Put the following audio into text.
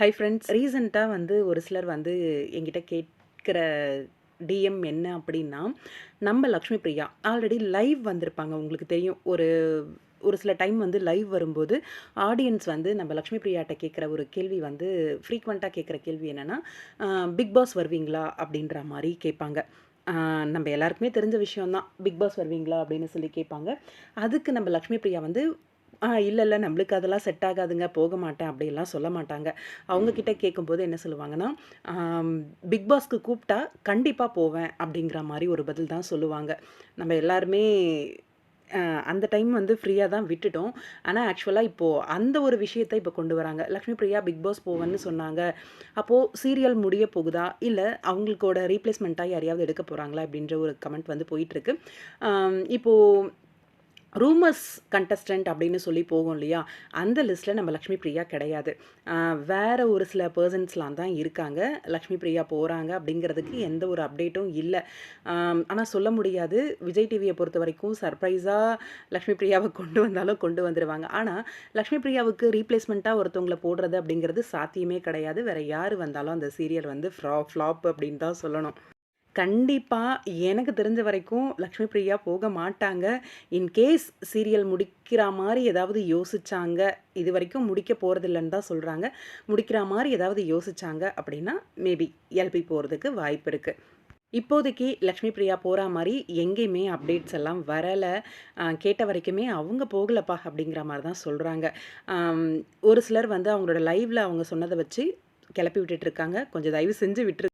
Hi friends ரீசெண்டாக வந்து ஒரு சிலர் வந்து என்கிட்ட கேட்குற டிஎம் என்ன அப்படின்னா நம்ம லக்ஷ்மி பிரியா. ஆல்ரெடி லைவ் வந்திருப்பாங்க உங்களுக்கு தெரியும். ஒரு ஒரு சில டைம் வந்து லைவ் வரும்போது ஆடியன்ஸ் வந்து நம்ம லக்ஷ்மி பிரியாட்ட கேட்குற ஒரு கேள்வி வந்து ஃப்ரீக்வெண்ட்டாக கேட்குற கேள்வி என்னென்னா பிக் பாஸ் வருவீங்களா? அப்படின்ற மாதிரி கேட்பாங்க. நம்ம எல்லாருக்குமே தெரிஞ்ச விஷயம்தான். பிக் பாஸ் வருவீங்களா அப்படின்னு சொல்லி கேட்பாங்க. அதுக்கு நம்ம லக்ஷ்மி பிரியா வந்து ஆ இல்லை இல்லை நம்மளுக்கு அதெல்லாம் செட் ஆகாதுங்க போக மாட்டேன் அப்படிலாம் சொல்ல மாட்டாங்க. அவங்கக்கிட்ட கேட்கும்போது என்ன சொல்லுவாங்கன்னா பிக் பாஸ்க்கு கூப்பிட்டா கண்டிப்பாக போவேன் அப்படிங்கிற மாதிரி ஒரு பதில் தான் சொல்லுவாங்க. நம்ம எல்லாருமே அந்த டைம் வந்து ஃப்ரீயாக தான் விட்டுட்டோம். ஆனால் ஆக்சுவலாக இப்போது அந்த ஒரு விஷயத்தை இப்போ கொண்டு வராங்க. லக்ஷ்மி பிரியா பிக் பாஸ் போவேன்னு சொன்னாங்க. அப்போது சீரியல் முடிய போகுதா? இல்லை அவங்களுக்கோட ரீப்ளேஸ்மெண்ட்டாக யாரையாவது எடுக்க போகிறாங்களா அப்படின்ற ஒரு கமெண்ட் வந்து போயிட்டுருக்கு இப்போது ரூமர்ஸ் கண்டஸ்டன்ட் அப்படின்னு சொல்லி போகும் இல்லையா? அந்த லிஸ்ட்டில் நம்ம லக்ஷ்மி பிரியா கிடையாது. வேறு வேற ஒரு சில பர்சன்ஸ்லாம் தான் இருக்காங்க. லக்ஷ்மி பிரியா போகிறாங்க அப்படிங்கிறதுக்கு எந்த ஒரு அப்டேட்டும் இல்லை. ஆனால் சொல்ல முடியாது. விஜய் டிவியை பொறுத்த வரைக்கும் சர்ப்ரைஸாக லக்ஷ்மி பிரியாவை கொண்டு வந்தாலும் கொண்டு வந்துடுவாங்க ஆனால் லக்ஷ்மி பிரியாவுக்கு ரீப்ளேஸ்மெண்ட்டாக ஒருத்தவங்களை போடுறது அப்படிங்கிறது சாத்தியமே கிடையாது. வேறு யார் வந்தாலும் அந்த சீரியல் வந்து ஃப்ரா ஃப்ளாப் அப்படின்னு தான் சொல்லணும். கண்டிப்பாக எனக்கு தெரிஞ்ச வரைக்கும் லக்ஷ்மி பிரியா போக மாட்டாங்க. இன்கேஸ் சீரியல் முடிக்கிற மாதிரி ஏதாவது யோசிச்சாங்க இது வரைக்கும் முடிக்க போகிறதில்லன்னு தான் சொல்கிறாங்க முடிக்கிற மாதிரி ஏதாவது யோசிச்சாங்க அப்படின்னா மேபி எல்பி போகிறதுக்கு வாய்ப்பு இருக்குது இப்போதைக்கு லக்ஷ்மி பிரியா போகிற மாதிரி எங்கேயுமே அப்டேட்ஸ் எல்லாம் வரலை. கேட்ட வரைக்குமே அவங்க போகலப்பா அப்படிங்கிற மாதிரி தான் சொல்கிறாங்க ஒரு சிலர் வந்து அவங்களோட லைவில் அவங்க சொன்னதை வச்சு கிளப்பி விட்டுட்டு இருக்காங்க. கொஞ்சம் தயவு செஞ்சு விட்டுரு